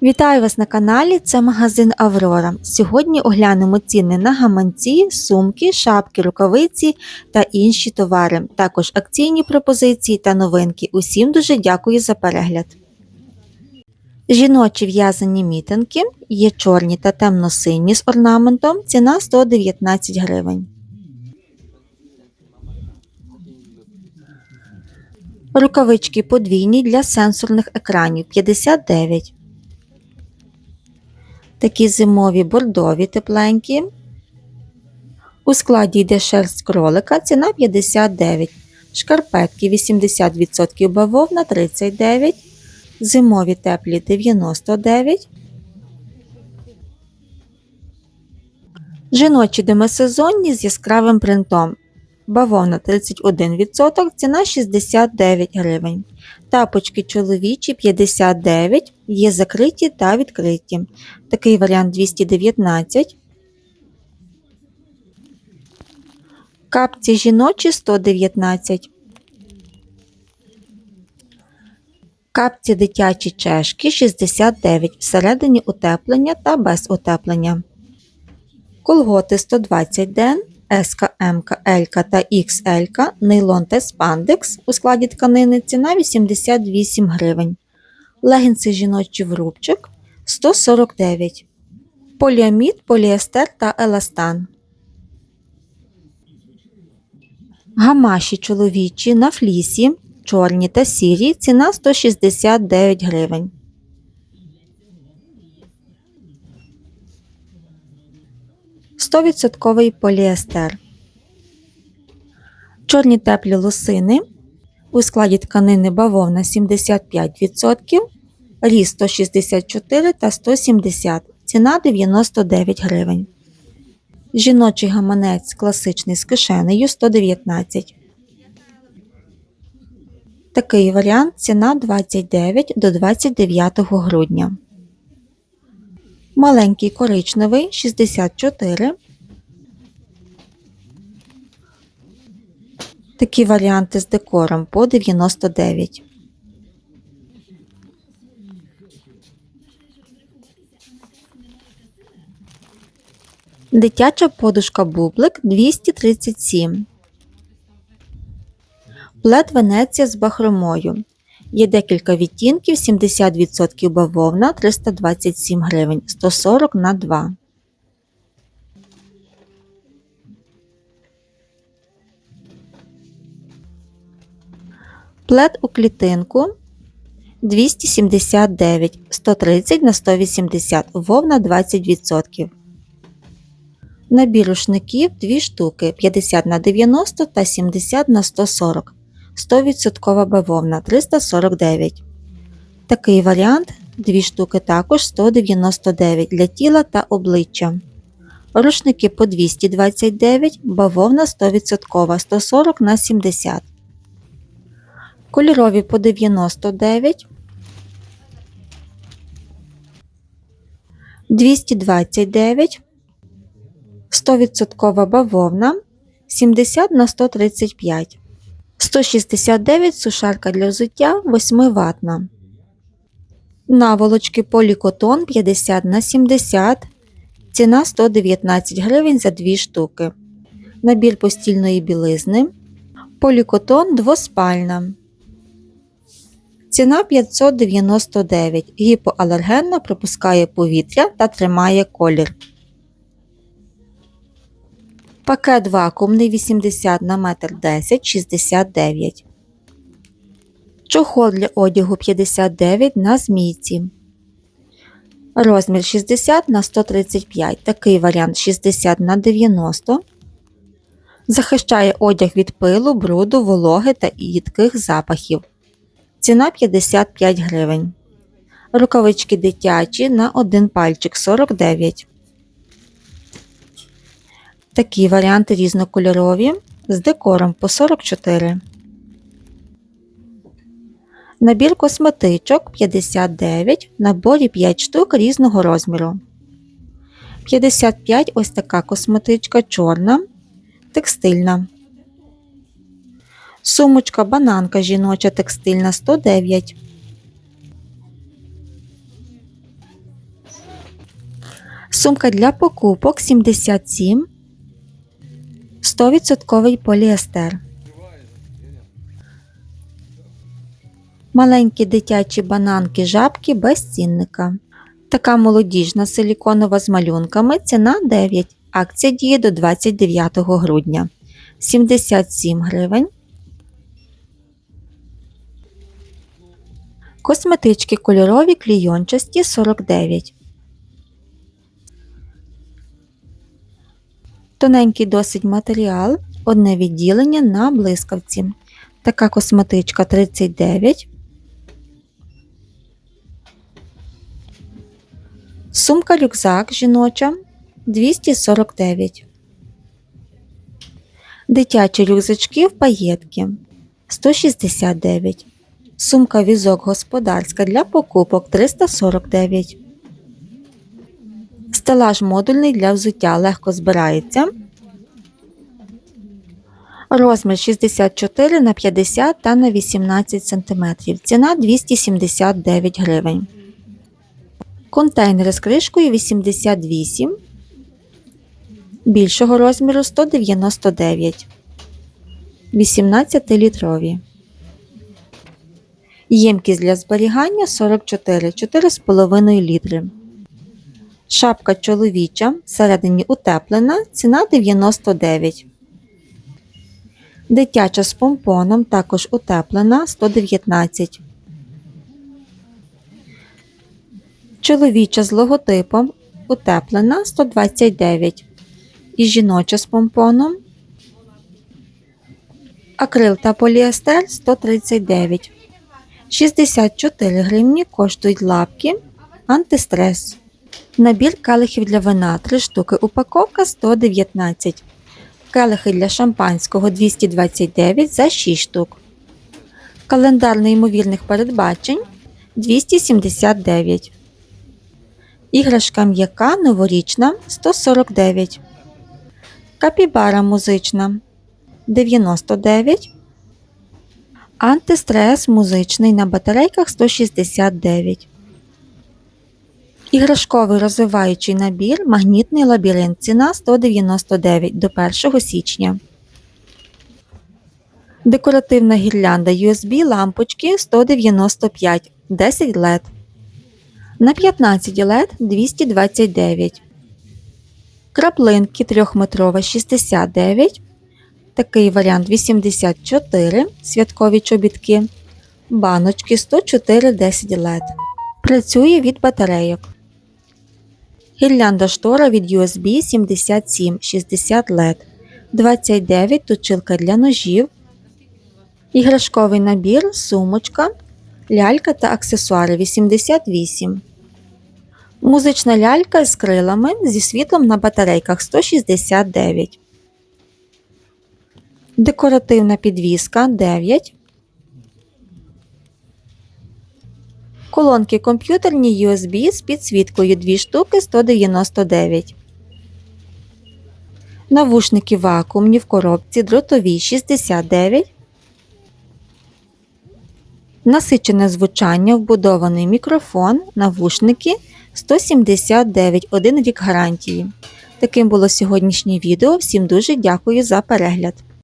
Вітаю вас на каналі, це магазин Аврора. Сьогодні оглянемо ціни на гаманці, сумки, шапки, рукавиці та інші товари. Також акційні пропозиції та новинки. Усім дуже дякую за перегляд. Жіночі в'язані мітинки є чорні та темно-сині з орнаментом. Ціна 119 гривень. Рукавички подвійні для сенсорних екранів 59. Такі зимові бордові тепленькі. У складі йде шерсть кролика, ціна 59. Шкарпетки 80% бавовна 39. Зимові теплі 99. Жіночі демисезонні з яскравим принтом. Бавовна 31%, ціна 69 гривень. Тапочки чоловічі 59, є закриті та відкриті. Такий варіант 219. Капці жіночі 119. Капці дитячі чешки 69, всередині утеплення та без утеплення. Колготи 120 ден. СК, МК, та XL, нейлон та спандекс у складі тканини ціна 88 гривень. Легінси жіночі в рубчик 149. Поліамід, поліестер та еластан. Гамаші чоловічі на флісі, чорні та сірі, ціна 169 гривень. Стовідсотковий поліестер. Чорні теплі лосини у складі тканини бавовна 75%, ріс 164 та 170, ціна 99 гривень. Жіночий гаманець класичний з кишенею 119. Такий варіант ціна 29 до 29 грудня. Маленький коричневий 64. Такі варіанти з декором по 99. Дитяча подушка бублик 237. Плед Венеція з бахромою. Є декілька відтінків, 70% бавовна 327 гривень, 140 на 2. Плед у клітинку 279, 130 на 180, вовна 20%. Набір рушників 2 штуки 50 на 90 та 70 на 140. 100% бавовна 349. Такий варіант 2 штуки також 199 для тіла та обличчя. Рушники по 229, бавовна 100% 140 на 70. Кольорові по 99. 229. 100% бавовна 70 на 135. 169 сушарка для взуття 8 ватна. Наволочки полікотон 50 на 70. Ціна 119 гривень за 2 штуки. Набір постільної білизни. Полікотон двоспальна. Ціна 599. Гіпоалергенна пропускає повітря та тримає колір. Пакет вакуумний 80 на 1,10 м 69. Чохол для одягу 59 на змійці. Розмір 60 на 135. Такий варіант 60 на 90. Захищає одяг від пилу, бруду, вологи та їдких запахів. Ціна 55 гривень. Рукавички дитячі на один пальчик 49. Такі варіанти різнокольорові з декором по 44. Набір косметичок 59, в наборі 5 штук різного розміру. 55 ось така косметичка чорна, текстильна. Сумочка бананка жіноча текстильна 109. Сумка для покупок 77. 100% поліестер. Маленькі дитячі бананки жабки без цінника. Така молодіжна силіконова з малюнками. Ціна 9. Акція діє до 29 грудня. 77 гривень. Косметички кольорові клійончасті 49. Тоненький досить матеріал, одне відділення на блискавці. Така косметичка 39. Сумка рюкзак жіноча 249. Дитячі рюкзачки в паєтки 169. Сумка візок господарська для покупок 349. Стелаж модульний для взуття легко збирається. Розмір 64 на 50 та на 18 см. Ціна 279 гривень. Контейнери з кришкою 88. Більшого розміру 199. 18-літрові. Ємкість для зберігання 44 4,5 літри. Шапка чоловіча всередині утеплена, ціна 99. Дитяча з помпоном також утеплена 119. Чоловіча з логотипом утеплена 129. І жіноча з помпоном. Акрил та поліестер 139. 64 гривні коштують лапки. Антистрес. Набір келихів для вина 3 штуки. Упаковка 119. Келихи для шампанського 229 за 6 штук. Календар неймовірних передбачень 279. Іграшка м'яка новорічна 149. Капібара музична 99. Антистрес музичний на батарейках 169. Іграшковий розвиваючий набір Магнітний лабіринт. Ціна 199 до 1 січня. Декоративна гірлянда USB лампочки 195 10 LED. На 15 LED 229. Краплинки 3-метрова 69. Такий варіант 84 святкові чобітки. Баночки 104 10 LED. Працює від батарейок. Гірлянда штора від USB 77 60 LED. 29 точилка для ножів. Іграшковий набір, сумочка, лялька та аксесуари 88. Музична лялька з крилами зі світлом на батарейках 169. Декоративна підвіска 9. Колонки комп'ютерні USB з підсвіткою 2 штуки 199. Навушники вакуумні в коробці дротові 69. Насичене звучання, вбудований мікрофон, навушники 179 1 рік гарантії. Таким було сьогоднішнє відео. Всім дуже дякую за перегляд.